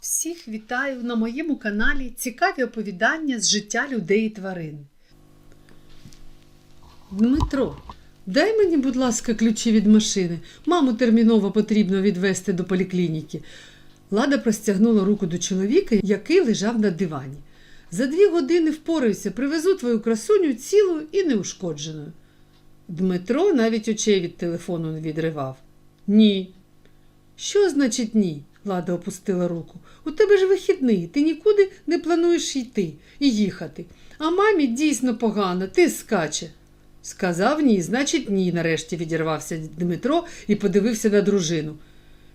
Всіх вітаю на моєму каналі Цікаві оповідання з життя людей і тварин. Дмитро, дай мені, будь ласка, ключі від машини. Маму терміново потрібно відвезти до поліклініки. Лада простягнула руку до чоловіка, який лежав на дивані. За дві години впораюся, привезу твою красуню цілою і неушкодженою. Дмитро навіть очей від телефону не відривав. Ні. Що значить ні? Лада опустила руку. У тебе ж вихідний, ти нікуди не плануєш йти і їхати. А мамі дійсно погано, ти скаче. Сказав ні, значить ні, нарешті відірвався Дмитро і подивився на дружину.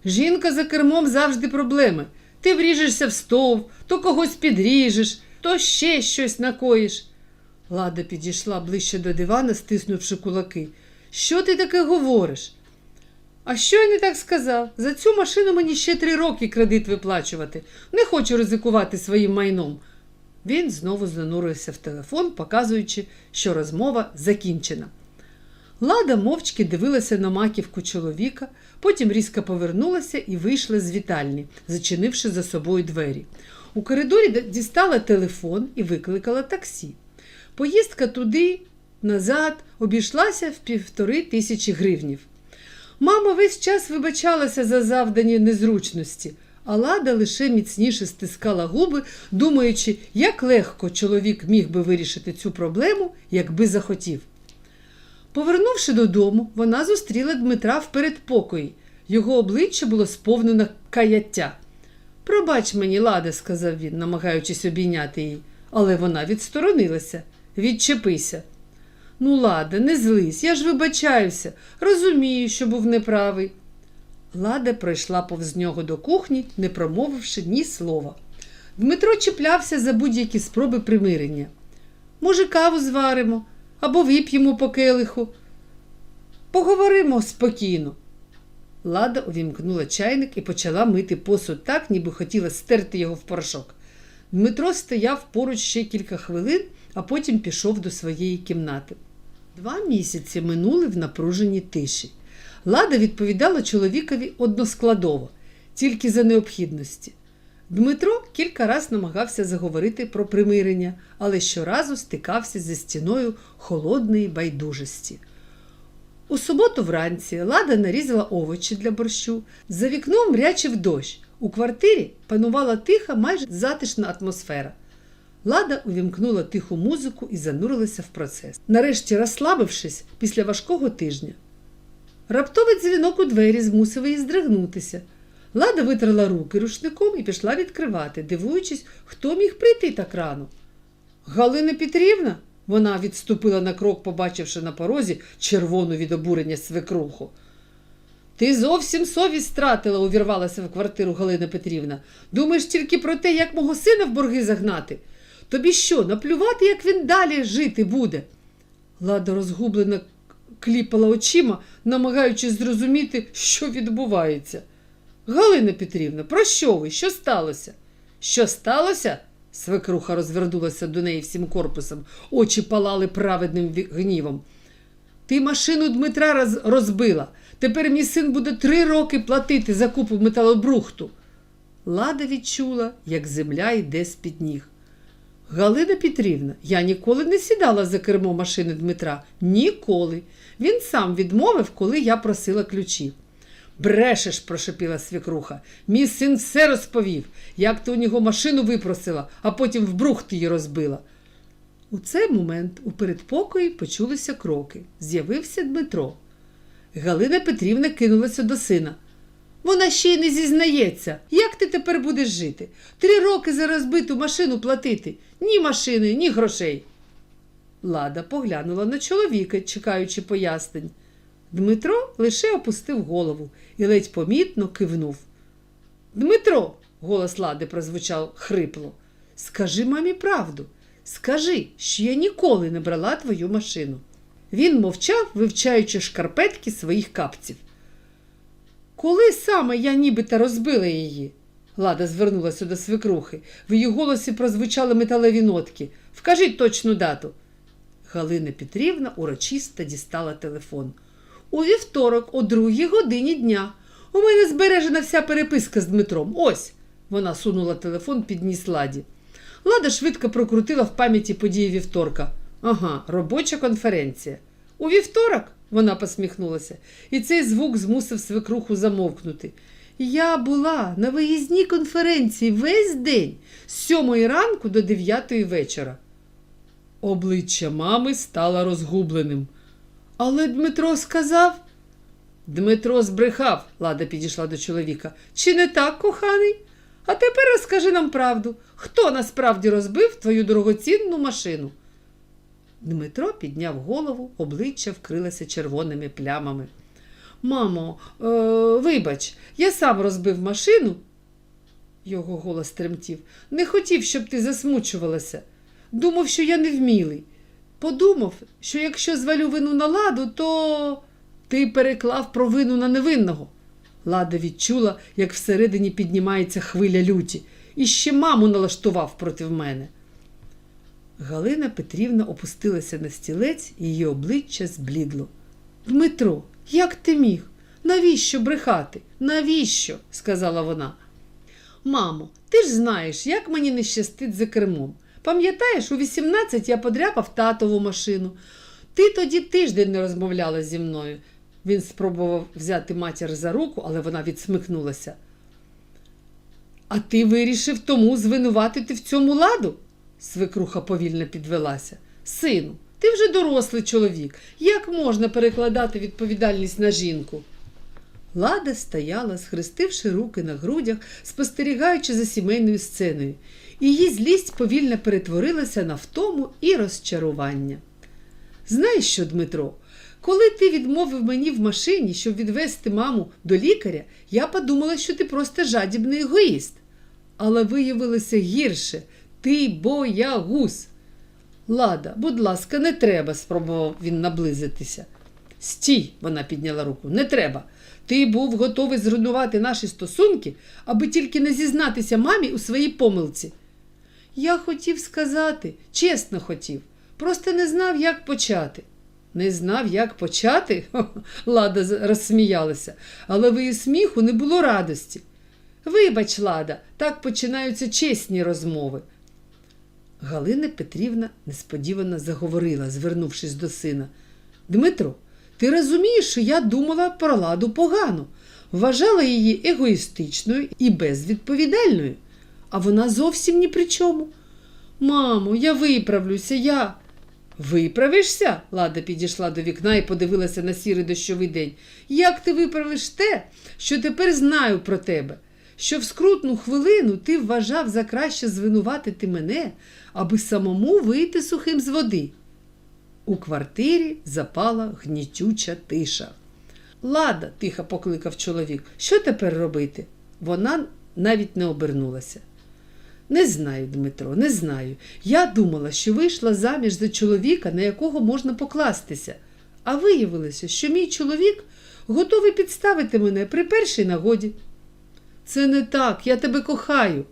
Жінка за кермом завжди проблеми. Ти вріжешся в стовп, то когось підріжеш, то ще щось накоїш. Лада підійшла ближче до дивана, стиснувши кулаки. Що ти таке говориш? А що я не так сказав? За цю машину мені ще три роки кредит виплачувати. Не хочу ризикувати своїм майном. Він знову занурився в телефон, показуючи, що розмова закінчена. Лада мовчки дивилася на маківку чоловіка, потім різко повернулася і вийшла з вітальні, зачинивши за собою двері. У коридорі дістала телефон і викликала таксі. Поїздка туди, назад, обійшлася в півтори тисячі гривнів. Мама весь час вибачалася за завдані незручності, а Лада лише міцніше стискала губи, думаючи, як легко чоловік міг би вирішити цю проблему, якби захотів. Повернувши додому, вона зустріла Дмитра в передпокої. Його обличчя було сповнено каяття. Пробач мені, Лада, сказав він, намагаючись обійняти її, але вона відсторонилася. Відчепися. Ну, Лада, не злись, я ж вибачаюся, розумію, що був неправий. Лада пройшла повз нього до кухні, не промовивши ні слова. Дмитро чіплявся за будь-які спроби примирення. Може, каву зваримо або вип'ємо по келиху. Поговоримо спокійно. Лада увімкнула чайник і почала мити посуд так, ніби хотіла стерти його в порошок. Дмитро стояв поруч ще кілька хвилин, а потім пішов до своєї кімнати. Два місяці минули в напруженій тиші. Лада відповідала чоловікові односкладово, тільки за необхідності. Дмитро кілька разів намагався заговорити про примирення, але щоразу стикався зі стіною холодної байдужості. У суботу вранці Лада нарізала овочі для борщу. За вікном рячив дощ. У квартирі панувала тиха, майже затишна атмосфера. Лада увімкнула тиху музику і занурилася в процес. Нарешті, розслабившись після важкого тижня. Раптовий дзвінок у двері змусив її здригнутися. Лада витерла руки рушником і пішла відкривати, дивуючись, хто міг прийти так рано. Галина Петрівна? Вона відступила на крок, побачивши на порозі червону від обурення свекруху. Ти зовсім совість стратила, увірвалася в квартиру Галина Петрівна. Думаєш тільки про те, як мого сина в борги загнати. Тобі що, наплювати, як він далі жити буде? Лада розгублено кліпала очима, намагаючись зрозуміти, що відбувається. Галина Петрівна, про що ви? Що сталося? Що сталося? Свекруха розвернулася до неї всім корпусом, очі палали праведним гнівом. Ти машину Дмитра розбила. Тепер мій син буде три роки платити за купу металобрухту. Лада відчула, як земля йде з-під ніг. Галина Петрівна, я ніколи не сідала за кермо машини Дмитра. Ніколи. Він сам відмовив, коли я просила ключі. Брешеш, прошепіла свекруха. Мій син все розповів, як ти у нього машину випросила, а потім в брухт її розбила. У цей момент у передпокої почулися кроки. З'явився Дмитро. Галина Петрівна кинулася до сина. Вона ще й не зізнається. Як ти тепер будеш жити? Три роки за розбиту машину платити. Ні машини, ні грошей. Лада поглянула на чоловіка, чекаючи пояснень. Дмитро лише опустив голову і ледь помітно кивнув. Дмитро, голос Лади прозвучав хрипло, скажи мамі правду. Скажи, що я ніколи не брала твою машину. Він мовчав, вивчаючи шкарпетки своїх капців. Коли саме я нібито розбила її? Лада звернулася до свекрухи. В її голосі прозвучали металеві нотки. Вкажіть точну дату. Галина Петрівна урочисто дістала телефон. У вівторок, о другій годині дня. У мене збережена вся переписка з Дмитром. Ось. Вона сунула телефон під ніс ладі. Лада швидко прокрутила в пам'яті події вівторка. Ага, робоча конференція. У вівторок? Вона посміхнулася, і цей звук змусив свекруху замовкнути. Я була на виїзній конференції весь день з сьомої ранку до дев'ятої вечора. Обличчя мами стало розгубленим. Але Дмитро сказав. Дмитро збрехав, Лада підійшла до чоловіка. Чи не так, коханий? А тепер розкажи нам правду, хто насправді розбив твою дорогоцінну машину? Дмитро підняв голову, обличчя вкрилося червоними плямами. Мамо, е, вибач, я сам розбив машину. Його голос тремтів. Не хотів, щоб ти засмучувалася. Думав, що я невмілий. Подумав, що якщо звалю вину на ладу, то ти переклав провину на невинного. Лада відчула, як всередині піднімається хвиля люті, і ще маму налаштував проти мене. Галина Петрівна опустилася на стілець, її обличчя зблідло. Дмитро, як ти міг? Навіщо брехати? Навіщо? сказала вона. Мамо, ти ж знаєш, як мені не щастить за кермом. Пам'ятаєш, у 18 я подряпав татову машину. Ти тоді тиждень не розмовляла зі мною. Він спробував взяти матір за руку, але вона відсмикнулася. А ти вирішив тому звинуватити в цьому ладу? Свекруха повільно підвелася. Сину, ти вже дорослий чоловік. Як можна перекладати відповідальність на жінку? Лада стояла, схрестивши руки на грудях, спостерігаючи за сімейною сценою. Її злість повільно перетворилася на втому і розчарування. Знаєш що, Дмитро, коли ти відмовив мені в машині, щоб відвести маму до лікаря, я подумала, що ти просто жадібний егоїст. Але виявилося гірше ти боягуз. Лада, будь ласка, не треба, спробував він наблизитися. Стій, вона підняла руку, не треба. Ти був готовий зруйнувати наші стосунки, аби тільки не зізнатися мамі у своїй помилці. Я хотів сказати, чесно хотів, просто не знав, як почати. Не знав, як почати? Лада розсміялася, але в її сміху не було радості. Вибач, Лада, так починаються чесні розмови. Галина Петрівна несподівано заговорила, звернувшись до сина. Дмитро, ти розумієш, що я думала про ладу погано, вважала її егоїстичною і безвідповідальною, а вона зовсім ні при чому. Мамо, я виправлюся, я. Виправишся? Лада підійшла до вікна і подивилася на сірий дощовий день. Як ти виправиш те, що тепер знаю про тебе? Що в скрутну хвилину ти вважав за краще звинуватити мене, аби самому вийти сухим з води. У квартирі запала гнітюча тиша. Лада, тихо покликав чоловік, що тепер робити? Вона навіть не обернулася. Не знаю, Дмитро, не знаю. Я думала, що вийшла заміж за чоловіка, на якого можна покластися. А виявилося, що мій чоловік готовий підставити мене при першій нагоді. Це не так, я тебе кохаю.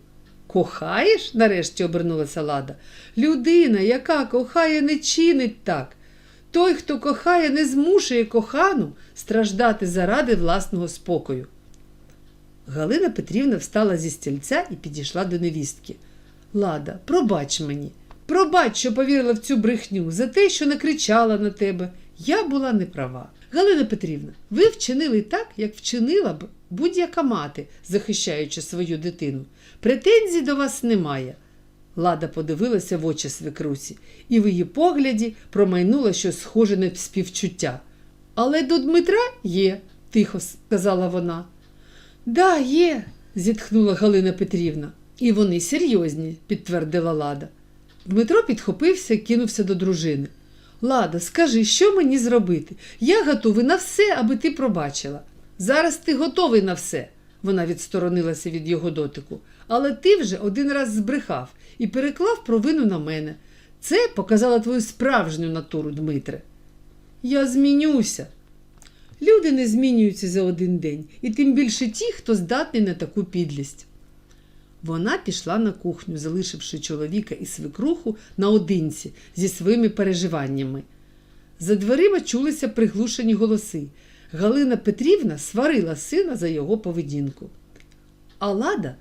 Кохаєш? нарешті обернулася Лада. Людина, яка кохає, не чинить так. Той, хто кохає, не змушує кохану страждати заради власного спокою. Галина Петрівна встала зі стільця і підійшла до невістки. Лада, пробач мені, пробач, що повірила в цю брехню, за те, що накричала на тебе. Я була неправа. Галина Петрівна, ви вчинили так, як вчинила б будь-яка мати, захищаючи свою дитину. Претензій до вас немає. Лада подивилася в очі свекрусі, і в її погляді промайнуло щось схоже на співчуття. Але до Дмитра є, тихо сказала вона. Да, є, зітхнула Галина Петрівна. І вони серйозні, підтвердила Лада. Дмитро підхопився і кинувся до дружини. Лада, скажи, що мені зробити? Я готовий на все, аби ти пробачила. Зараз ти готовий на все. Вона відсторонилася від його дотику. Але ти вже один раз збрехав і переклав провину на мене. Це показало твою справжню натуру, Дмитре. Я змінюся. Люди не змінюються за один день, і тим більше ті, хто здатний на таку підлість. Вона пішла на кухню, залишивши чоловіка і свекруху наодинці зі своїми переживаннями. За дверима чулися приглушені голоси. Галина Петрівна сварила сина за його поведінку. А Лада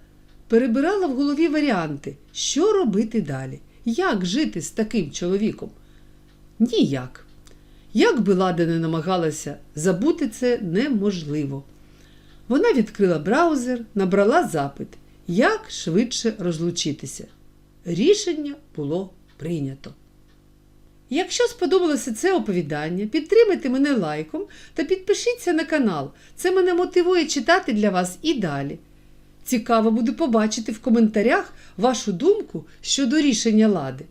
перебирала в голові варіанти, що робити далі, як жити з таким чоловіком. Ніяк. Як би Лада не намагалася, забути це неможливо. Вона відкрила браузер, набрала запит, як швидше розлучитися. Рішення було прийнято. Якщо сподобалося це оповідання, підтримайте мене лайком та підпишіться на канал. Це мене мотивує читати для вас і далі. Цікаво буде побачити в коментарях вашу думку щодо рішення лади.